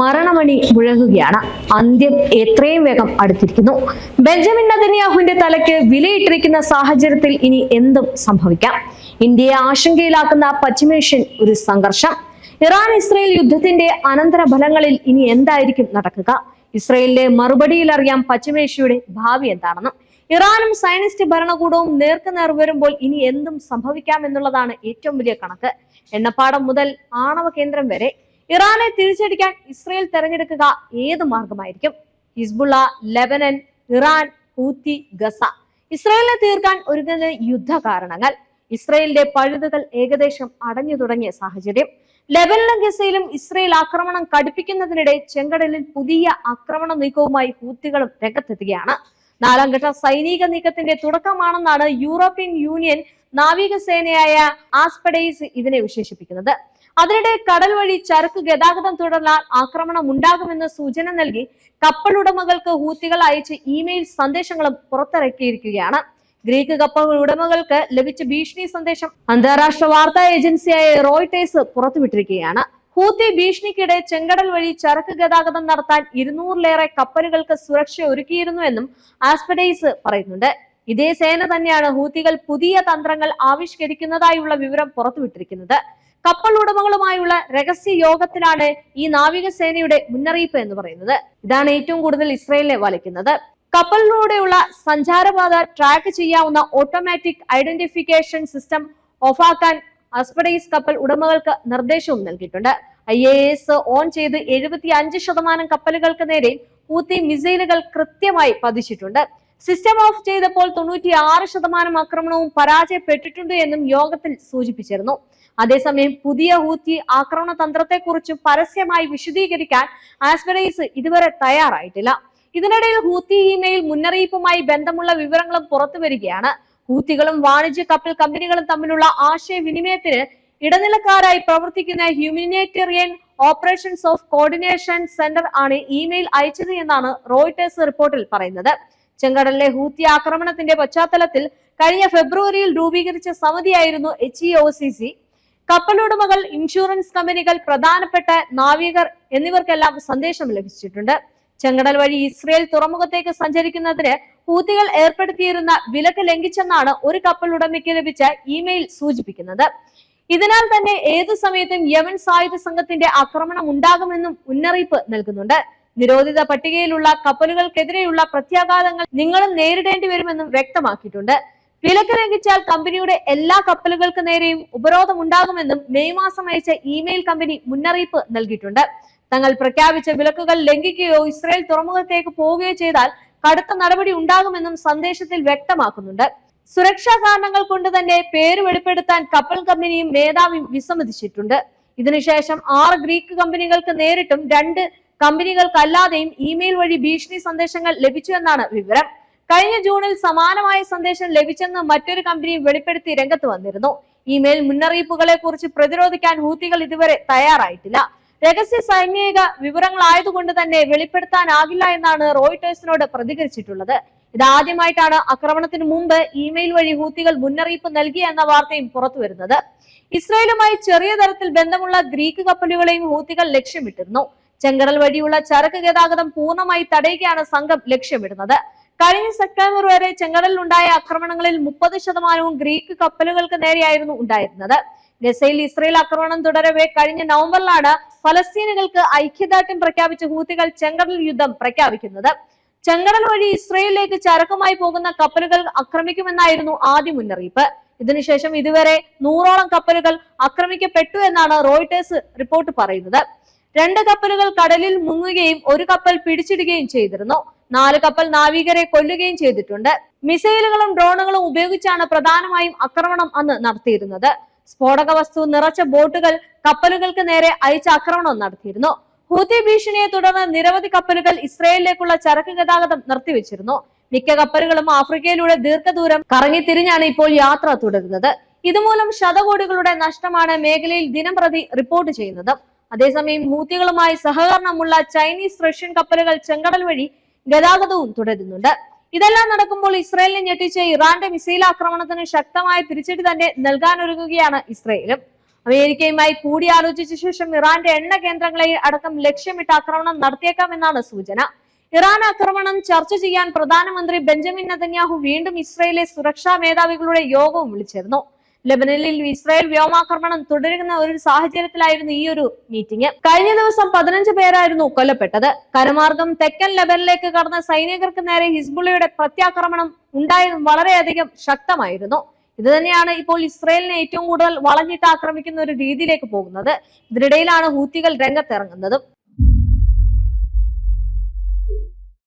മരണമണി മുഴങ്ങുകയാണ്. അന്ത്യം എത്രയും വേഗം അടുത്തിരിക്കുന്നു. ബെഞ്ചമിൻ നദന്യാഹുവിന്റെ തലയ്ക്ക് വിലയിട്ടിരിക്കുന്ന സാഹചര്യത്തിൽ ഇനി എന്തും സംഭവിക്കാം. ഇന്ത്യയെ ആശങ്കയിലാക്കുന്ന പശ്ചിമേഷ്യൻ ഒരു സംഘർഷം. ഇറാൻ ഇസ്രയേൽ യുദ്ധത്തിന്റെ അനന്തര ഫലങ്ങളിൽ ഇനി എന്തായിരിക്കും നടക്കുക? ഇസ്രയേലിന്റെ മറുപടിയിൽ അറിയാം പശ്ചിമേഷ്യയുടെ ഭാവി എന്താണെന്നും. ഇറാനും സയനിസ്റ്റ് ഭരണകൂടവും നേർക്കുനേർ വരുമ്പോൾ ഇനി എന്തും സംഭവിക്കാം എന്നുള്ളതാണ് ഏറ്റവും വലിയ കണക്ക്. എണ്ണപ്പാടം മുതൽ ആണവ കേന്ദ്രം വരെ ഇറാനെ തിരിച്ചടിക്കാൻ ഇസ്രയേൽ തെരഞ്ഞെടുക്കുക ഏത് മാർഗമായിരിക്കും? Hezbollah Lebanon Iran Houthi Gaza. ഇസ്രയേലിനെ തീർക്കാൻ ഒരുങ്ങുന്ന യുദ്ധ കാരണങ്ങൾ ഇസ്രയേലിന്റെ പഴുതുകൾ ഏകദേശം അടഞ്ഞു തുടങ്ങിയ സാഹചര്യം. ലെബനിലും ഗസയിലും ഇസ്രയേൽ ആക്രമണം കടുപ്പിക്കുന്നതിനിടെ ചെങ്കടലിൽ പുതിയ ആക്രമണ നീക്കവുമായി ഹൂത്തികളും രംഗത്തെത്തുകയാണ്. നാലാം ഘട്ട സൈനിക നീക്കത്തിന്റെ തുടക്കമാണെന്നാണ് യൂറോപ്യൻ യൂണിയൻ നാവികസേനയായ ആസ്പഡേസ് ഇതിനെ വിശേഷിപ്പിക്കുന്നത്. അതിനിടെ കടൽ വഴി ചരക്ക് ഗതാഗതം തുടർന്നാൽ ആക്രമണം ഉണ്ടാകുമെന്ന് സൂചന നൽകി കപ്പൽ ഉടമകൾക്ക് ഹൂത്തികൾ അയച്ച് ഇമെയിൽ സന്ദേശങ്ങളും പുറത്തിറക്കിയിരിക്കുകയാണ്. ഗ്രീക്ക് കപ്പൽ ഉടമകൾക്ക് ലഭിച്ച ഭീഷണി സന്ദേശം അന്താരാഷ്ട്ര വാർത്താ ഏജൻസിയായ റോയിട്ടേഴ്സ് പുറത്തുവിട്ടിരിക്കുകയാണ്. ഹൂത്തി ഭീഷണിക്കിടെ ചെങ്കടൽ വഴി ചരക്ക് ഗതാഗതം നടത്താൻ ഇരുന്നൂറിലേറെ കപ്പലുകൾക്ക് സുരക്ഷ ഒരുക്കിയിരുന്നു എന്നും ആസ്പഡൈസ് പറയുന്നുണ്ട്. ഇതേ സേന തന്നെയാണ് ഹൂത്തികൾ പുതിയ തന്ത്രങ്ങൾ ആവിഷ്കരിക്കുന്നതായുള്ള വിവരം പുറത്തുവിട്ടിരിക്കുന്നത്. കപ്പൽ ഉടമകളുമായുള്ള രഹസ്യ യോഗത്തിലാണ് ഈ നാവികസേനയുടെ മുന്നറിയിപ്പ് എന്ന് പറയുന്നത്. ഇതാണ് ഏറ്റവും കൂടുതൽ ഇസ്രയേലിനെ വലയ്ക്കുന്നത്. കപ്പലിലൂടെയുള്ള സഞ്ചാരപാത ട്രാക്ക് ചെയ്യാവുന്ന ഓട്ടോമാറ്റിക് ഐഡന്റിഫിക്കേഷൻ സിസ്റ്റം ഓഫാക്കാൻ അസ്പഡൈസ് കപ്പൽ ഉടമകൾക്ക് നിർദ്ദേശവും നൽകിയിട്ടുണ്ട്. ഐ എ എസ് ഓൺ ചെയ്ത് എഴുപത്തി അഞ്ച് ശതമാനം കപ്പലുകൾക്ക് നേരെ ഹൂത്തി മിസൈലുകൾ കൃത്യമായി പതിച്ചിട്ടുണ്ട്. സിസ്റ്റം ഓഫ് ചെയ്തപ്പോൾ തൊണ്ണൂറ്റി ആറ് ശതമാനം ആക്രമണവും പരാജയപ്പെട്ടിട്ടുണ്ട് എന്നും യോഗത്തിൽ സൂചിപ്പിച്ചിരുന്നു. അതേസമയം പുതിയ ഹൂത്തി ആക്രമണ തന്ത്രത്തെക്കുറിച്ച് പരസ്യമായി വിശദീകരിക്കാൻ ആസ്പെറൈസ് ഇതുവരെ തയ്യാറായിട്ടില്ല. ഇതിനിടയിൽ ഹൂത്തി ഇമെയിൽ മുന്നറിയിപ്പുമായി ബന്ധമുള്ള വിവരങ്ങളും പുറത്തു വരികയാണ് ഹൂത്തികളും വാണിജ്യ കപ്പൽ കമ്പനികളും തമ്മിലുള്ള ആശയവിനിമയത്തിന് ഇടനിലക്കാരായി പ്രവർത്തിക്കുന്ന humanitarian operations of coordination centre ആണ് ഇമെയിൽ അയച്ചത് എന്നാണ് റോയിട്ടേഴ്സ് റിപ്പോർട്ടിൽ പറയുന്നത്. ചെങ്കടലിലെ ഹൂത്തി ആക്രമണത്തിന്റെ പശ്ചാത്തലത്തിൽ കഴിഞ്ഞ ഫെബ്രുവരിയിൽ രൂപീകരിച്ച സമിതിയായിരുന്നു H E O C C കപ്പലുടമകൾ insurance കമ്പനികൾ പ്രധാനപ്പെട്ട നാവികർ എന്നിവർക്കെല്ലാം സന്ദേശം ലഭിച്ചിട്ടുണ്ട്. ചെങ്കടൽ വഴി ഇസ്രയേൽ തുറമുഖത്തേക്ക് സഞ്ചരിക്കുന്നതിന് ഹൂത്തികൾ ഏർപ്പെടുത്തിയിരുന്ന വിലക്ക് ലംഘിച്ചെന്നാണ് ഒരു കപ്പൽ ഉടമയ്ക്ക് ലഭിച്ച ഇമെയിൽ സൂചിപ്പിക്കുന്നത്. ഇതിനാൽ തന്നെ ഏതു സമയത്തും യമൻ സായുധ സംഘത്തിന്റെ ആക്രമണം ഉണ്ടാകുമെന്നും മുന്നറിയിപ്പ് നൽകുന്നുണ്ട്. നിരോധിത പട്ടികയിലുള്ള കപ്പലുകൾക്കെതിരെയുള്ള പ്രത്യാഘാതങ്ങൾ നിങ്ങളും നേരിടേണ്ടി വരുമെന്നും വ്യക്തമാക്കിയിട്ടുണ്ട്. വിലക്ക് ലംഘിച്ചാൽ കമ്പനിയുടെ എല്ലാ കപ്പലുകൾക്ക് നേരെയും ഉപരോധം ഉണ്ടാകുമെന്നും മെയ് മാസം അയച്ച ഇമെയിൽ കമ്പനി മുന്നറിയിപ്പ് നൽകിയിട്ടുണ്ട്. തങ്ങൾ പ്രഖ്യാപിച്ച വിലക്കുകൾ ലംഘിക്കുകയോ ഇസ്രായേൽ തുറമുഖത്തേക്ക് പോവുകയോ ചെയ്താൽ കടുത്ത നടപടി ഉണ്ടാകുമെന്നും സന്ദേശത്തിൽ വ്യക്തമാക്കുന്നുണ്ട്. സുരക്ഷാ കാരണങ്ങൾ കൊണ്ട് തന്നെ പേര് വെളിപ്പെടുത്താൻ കപ്പൽ കമ്പനിയും മേധാവിയും വിസമ്മതിച്ചിട്ടുണ്ട്. ഇതിനുശേഷം ആറ് ഗ്രീക്ക് കമ്പനികൾക്ക് നേരിട്ടും രണ്ട് കമ്പനികൾക്കല്ലാതെയും ഇമെയിൽ വഴി ഭീഷണി സന്ദേശങ്ങൾ ലഭിച്ചു എന്നാണ് വിവരം. കഴിഞ്ഞ ജൂണിൽ സമാനമായ സന്ദേശം ലഭിച്ചെന്ന് മറ്റൊരു കമ്പനി വെളിപ്പെടുത്തി രംഗത്ത് വന്നിരുന്നു. ഇമെയിൽ മുന്നറിയിപ്പുകളെ കുറിച്ച് പ്രതിരോധിക്കാൻ ഹൂത്തികൾ ഇതുവരെ തയ്യാറായിട്ടില്ല. രഹസ്യ സൈനിക വിവരങ്ങളായതുകൊണ്ട് തന്നെ വെളിപ്പെടുത്താനാകില്ല എന്നാണ് റോയിട്ടേഴ്സിനോട് പ്രതികരിച്ചിട്ടുള്ളത്. ഇതാദ്യമായിട്ടാണ് ആക്രമണത്തിന് മുമ്പ് ഇമെയിൽ വഴി ഹൂത്തികൾ മുന്നറിയിപ്പ് നൽകി എന്ന വാർത്തയും പുറത്തുവരുന്നത്. ഇസ്രായേലുമായി ചെറിയ തരത്തിൽ ബന്ധമുള്ള ഗ്രീക്ക് കപ്പലുകളെയും ഹൂത്തികൾ ലക്ഷ്യമിട്ടിരുന്നു. ചെങ്കടൽ വഴിയുള്ള ചരക്ക് ഗതാഗതം പൂർണമായി തടയുകയാണ് സംഘം ലക്ഷ്യമിടുന്നത്. കഴിഞ്ഞ സെപ്റ്റംബർ വരെ ചെങ്കടലിലുണ്ടായ ആക്രമണങ്ങളിൽ മുപ്പത് ശതമാനവും ഗ്രീക്ക് കപ്പലുകൾക്ക് നേരെയായിരുന്നു ഉണ്ടായിരുന്നത്. ഗസയിൽ ഇസ്രയേൽ ആക്രമണം തുടരവെ കഴിഞ്ഞ നവംബറിലാണ് ഫലസ്തീനുകൾക്ക് ഐക്യദാർഢ്യം പ്രഖ്യാപിച്ച ഹൂത്തികൾ ചെങ്കടൽ യുദ്ധം പ്രഖ്യാപിക്കുന്നത്. ചെങ്കടൽ വഴി ഇസ്രയേലിലേക്ക് ചരക്കുമായി പോകുന്ന കപ്പലുകൾ ആക്രമിക്കുമെന്നായിരുന്നു ആദ്യ മുന്നറിയിപ്പ്. ഇതിനുശേഷം ഇതുവരെ നൂറോളം കപ്പലുകൾ ആക്രമിക്കപ്പെട്ടു എന്നാണ് റോയിട്ടേഴ്സ് റിപ്പോർട്ട് പറയുന്നത്. രണ്ട് കപ്പലുകൾ കടലിൽ മുങ്ങുകയും ഒരു കപ്പൽ പിടിച്ചിടുകയും ചെയ്തിരുന്നു. നാല് കപ്പൽ നാവികരെ കൊല്ലുകയും ചെയ്തിട്ടുണ്ട്. മിസൈലുകളും ഡ്രോണുകളും ഉപയോഗിച്ചാണ് പ്രധാനമായും ആക്രമണം അന്ന് നടത്തിയിരുന്നത്. സ്ഫോടക വസ്തു നിറച്ച ബോട്ടുകൾ കപ്പലുകൾക്ക് നേരെ അയച്ച ആക്രമണം നടത്തിയിരുന്നു. ഹൂതി ഭീഷണിയെ തുടർന്ന് നിരവധി കപ്പലുകൾ ഇസ്രയേലിലേക്കുള്ള ചരക്ക് ഗതാഗതം നിർത്തിവെച്ചിരുന്നു. മിക്ക കപ്പലുകളും ആഫ്രിക്കയിലൂടെ ദീർഘദൂരം കറങ്ങി കറങ്ങിത്തിരിഞ്ഞാണ് ഇപ്പോൾ യാത്ര തുടരുന്നത്. ഇതുമൂലം ശതകോടികളുടെ നഷ്ടമാണ് മേഖലയിൽ ദിനംപ്രതി റിപ്പോർട്ട് ചെയ്യുന്നത്. അതേസമയം ഹൂത്തികളുമായി സഹകരണമുള്ള ചൈനീസ് റഷ്യൻ കപ്പലുകൾ ചെങ്കടൽ വഴി ഗതാഗതവും തുടരുന്നുണ്ട്. ഇതെല്ലാം നടക്കുമ്പോൾ ഇസ്രയേലിനെ ഞെട്ടിച്ച് ഇറാന്റെ മിസൈൽ ആക്രമണത്തിന് ശക്തമായ തിരിച്ചടി തന്നെ നൽകാനൊരുങ്ങുകയാണ് ഇസ്രയേലും. അമേരിക്കയുമായി കൂടിയാലോചിച്ച ശേഷം ഇറാന്റെ എണ്ണ കേന്ദ്രങ്ങളെ അടക്കം ലക്ഷ്യമിട്ട് ആക്രമണം നടത്തിയേക്കാമെന്നാണ് സൂചന. ഇറാൻ ആക്രമണം ചർച്ച ചെയ്യാൻ പ്രധാനമന്ത്രി ബെഞ്ചമിൻ നെതന്യാഹു വീണ്ടും ഇസ്രയേലിലെ സുരക്ഷാ മേധാവികളുടെ യോഗവും വിളിച്ചിരുന്നു. ലെബനനിൽ ഇസ്രായേൽ വ്യോമാക്രമണം തുടരുന്ന ഒരു സാഹചര്യത്തിലായിരുന്നു ഈ ഒരു മീറ്റിംഗ് കഴിഞ്ഞ ദിവസം പതിനഞ്ച് പേരായിരുന്നു കൊല്ലപ്പെട്ടത്. കരമാർഗം തെക്കൻ ലെബനിലേക്ക് കടന്ന സൈനികർക്ക് നേരെ ഹിസ്ബുള്ളയുടെ പ്രത്യാക്രമണം ഉണ്ടായത് വളരെയധികം ശക്തമായിരുന്നു. ഇത് തന്നെയാണ് ഇപ്പോൾ ഇസ്രായേലിനെ ഏറ്റവും കൂടുതൽ വളഞ്ഞിട്ട് ആക്രമിക്കുന്ന ഒരു രീതിയിലേക്ക് പോകുന്നത്. ഇതിനിടയിലാണ് ഹൂത്തികൾ രംഗത്തിറങ്ങുന്നതും.